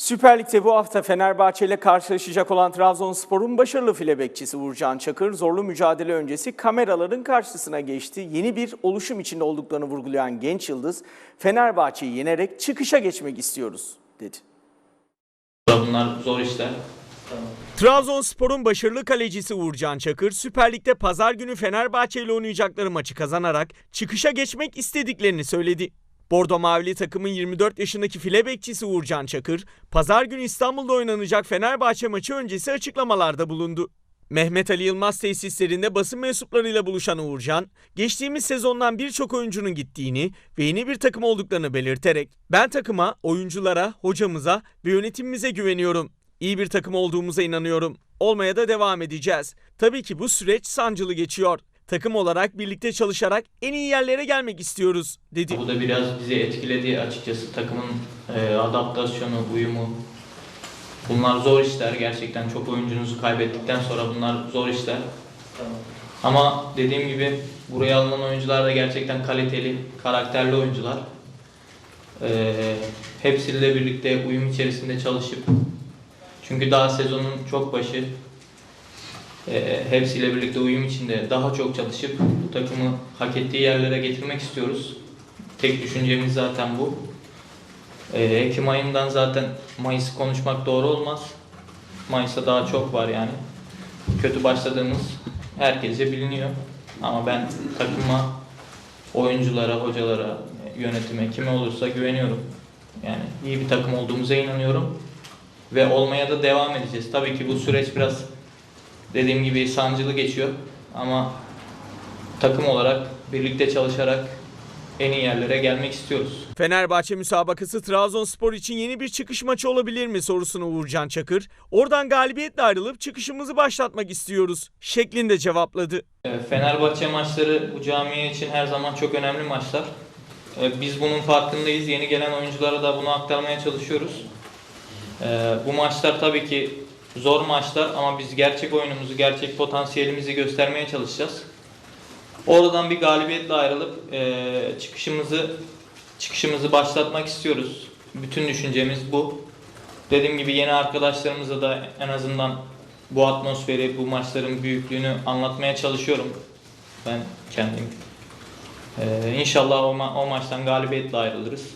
Süper Lig'de bu hafta Fenerbahçe ile karşılaşacak olan Trabzonspor'un başarılı file bekçisi Uğurcan Çakır zorlu mücadele öncesi kameraların karşısına geçti. Yeni bir oluşum içinde olduklarını vurgulayan genç yıldız Fenerbahçe'yi yenerek çıkışa geçmek istiyoruz dedi. Bunlar zor işler. Trabzonspor'un başarılı kalecisi Uğurcan Çakır Süper Lig'de pazar günü Fenerbahçe ile oynayacakları maçı kazanarak çıkışa geçmek istediklerini söyledi. Bordo Mavili takımın 24 yaşındaki file bekçisi Uğurcan Çakır, pazar günü İstanbul'da oynanacak Fenerbahçe maçı öncesi açıklamalarda bulundu. Mehmet Ali Yılmaz tesislerinde basın mensuplarıyla buluşan Uğurcan, geçtiğimiz sezondan birçok oyuncunun gittiğini ve yeni bir takım olduklarını belirterek, ben takıma, oyunculara, hocamıza ve yönetimimize güveniyorum. İyi bir takım olduğumuza inanıyorum. Olmaya da devam edeceğiz. Tabii ki bu süreç sancılı geçiyor. Takım olarak birlikte çalışarak en iyi yerlere gelmek istiyoruz, dedi. Bu da biraz bizi etkiledi açıkçası. Takımın e, adaptasyonu, uyumu. Bunlar zor işler. Gerçekten çok oyuncunuzu kaybettikten sonra bunlar zor işler. Ama dediğim gibi buraya alınan oyuncular da gerçekten kaliteli, karakterli oyuncular. E, hepsiyle birlikte uyum içerisinde çalışıp çünkü daha sezonun çok başı e, hepsiyle birlikte uyum içinde daha çok çalışıp bu takımı hak ettiği yerlere getirmek istiyoruz. Tek düşüncemiz zaten bu. E, Ekim ayından zaten Mayıs'ı konuşmak doğru olmaz. Mayıs'ta daha çok var yani. Kötü başladığımız herkese biliniyor. Ama ben takıma, oyunculara, hocalara, yönetime, kime olursa güveniyorum. Yani iyi bir takım olduğumuza inanıyorum. Ve olmaya da devam edeceğiz. Tabii ki bu süreç biraz dediğim gibi sancılı geçiyor. Ama takım olarak birlikte çalışarak en iyi yerlere gelmek istiyoruz. Fenerbahçe müsabakası Trabzonspor için yeni bir çıkış maçı olabilir mi sorusunu Uğurcan Çakır, oradan galibiyetle ayrılıp çıkışımızı başlatmak istiyoruz şeklinde cevapladı. E, Fenerbahçe maçları bu camiye için her zaman çok önemli maçlar. E, Biz bunun farkındayız. Yeni gelen oyunculara da bunu aktarmaya çalışıyoruz. E, Bu maçlar tabii ki zor maçlar ama biz gerçek oyunumuzu, gerçek potansiyelimizi göstermeye çalışacağız. Oradan bir galibiyetle ayrılıp e, çıkışımızı çıkışımızı başlatmak istiyoruz. Bütün düşüncemiz bu. Dediğim gibi yeni arkadaşlarımıza da en azından bu atmosferi, bu maçların büyüklüğünü anlatmaya çalışıyorum. Ben kendim. Ee, inşallah o, ma- o maçtan galibiyetle ayrılırız.